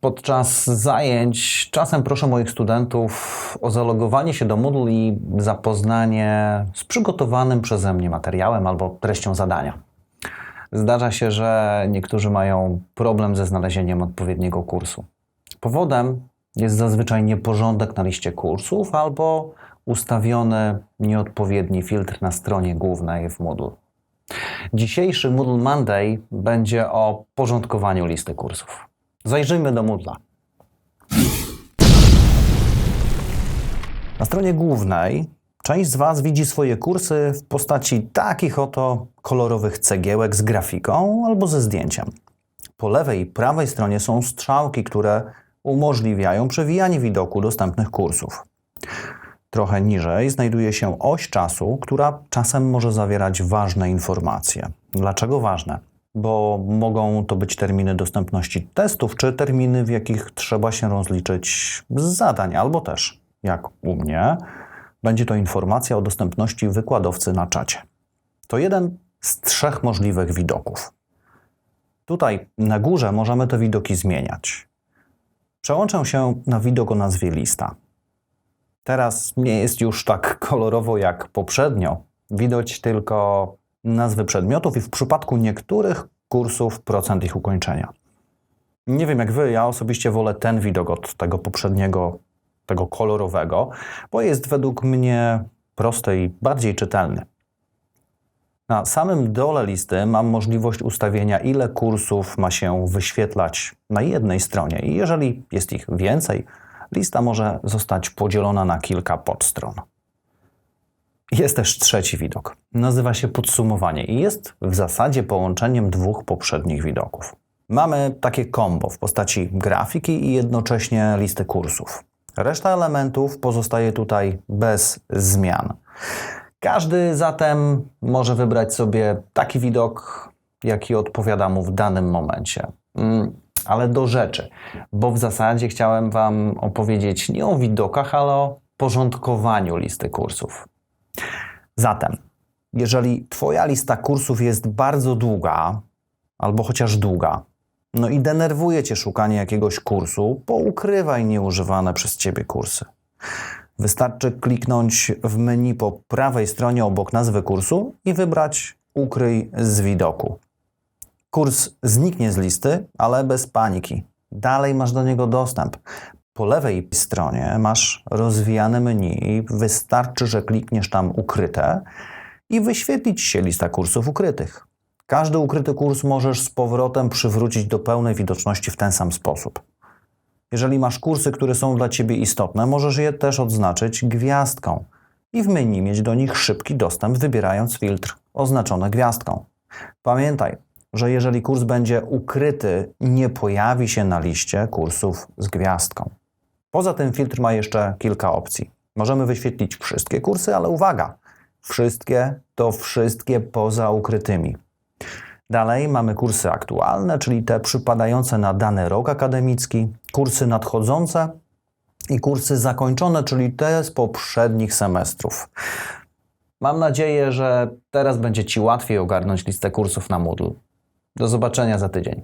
Podczas zajęć czasem proszę moich studentów o zalogowanie się do Moodle i zapoznanie z przygotowanym przeze mnie materiałem albo treścią zadania. Zdarza się, że niektórzy mają problem ze znalezieniem odpowiedniego kursu. Powodem jest zazwyczaj nieporządek na liście kursów albo ustawiony nieodpowiedni filtr na stronie głównej w Moodle. Dzisiejszy Moodle Monday będzie o porządkowaniu listy kursów. Zajrzyjmy do Moodla. Na stronie głównej część z Was widzi swoje kursy w postaci takich oto kolorowych cegiełek z grafiką albo ze zdjęciem. Po lewej i prawej stronie są strzałki, które umożliwiają przewijanie widoku dostępnych kursów. Trochę niżej znajduje się oś czasu, która czasem może zawierać ważne informacje. Dlaczego ważne? Bo mogą to być terminy dostępności testów, czy terminy, w jakich trzeba się rozliczyć z zadań, albo też, jak u mnie, będzie to informacja o dostępności wykładowcy na czacie. To jeden z trzech możliwych widoków. Tutaj na górze możemy te widoki zmieniać. Przełączę się na widok o nazwie lista. Teraz nie jest już tak kolorowo jak poprzednio. Widać tylko nazwy przedmiotów i w przypadku niektórych kursów procent ich ukończenia. Nie wiem jak wy, ja osobiście wolę ten widok od tego poprzedniego, tego kolorowego, bo jest według mnie prosty i bardziej czytelny. Na samym dole listy mam możliwość ustawienia, ile kursów ma się wyświetlać na jednej stronie. I jeżeli jest ich więcej, lista może zostać podzielona na kilka podstron. Jest też trzeci widok. Nazywa się podsumowanie i jest w zasadzie połączeniem dwóch poprzednich widoków. Mamy takie kombo w postaci grafiki i jednocześnie listy kursów. Reszta elementów pozostaje tutaj bez zmian. Każdy zatem może wybrać sobie taki widok, jaki odpowiada mu w danym momencie. Mm, Ale do rzeczy, bo w zasadzie chciałem Wam opowiedzieć nie o widokach, ale o porządkowaniu listy kursów. Zatem, jeżeli Twoja lista kursów jest bardzo długa, albo chociaż długa, no i denerwuje Cię szukanie jakiegoś kursu, poukrywaj nieużywane przez Ciebie kursy. Wystarczy kliknąć w menu po prawej stronie obok nazwy kursu i wybrać Ukryj z widoku. Kurs zniknie z listy, ale bez paniki. Dalej masz do niego dostęp. Po lewej stronie masz rozwijane menu i wystarczy, że klikniesz tam ukryte i wyświetlić się lista kursów ukrytych. Każdy ukryty kurs możesz z powrotem przywrócić do pełnej widoczności w ten sam sposób. Jeżeli masz kursy, które są dla Ciebie istotne, możesz je też odznaczyć gwiazdką i w menu mieć do nich szybki dostęp, wybierając filtr oznaczony gwiazdką. Pamiętaj, że jeżeli kurs będzie ukryty, nie pojawi się na liście kursów z gwiazdką. Poza tym filtr ma jeszcze kilka opcji. Możemy wyświetlić wszystkie kursy, ale uwaga, wszystkie to wszystkie poza ukrytymi. Dalej mamy kursy aktualne, czyli te przypadające na dany rok akademicki, kursy nadchodzące i kursy zakończone, czyli te z poprzednich semestrów. Mam nadzieję, że teraz będzie Ci łatwiej ogarnąć listę kursów na Moodle. Do zobaczenia za tydzień.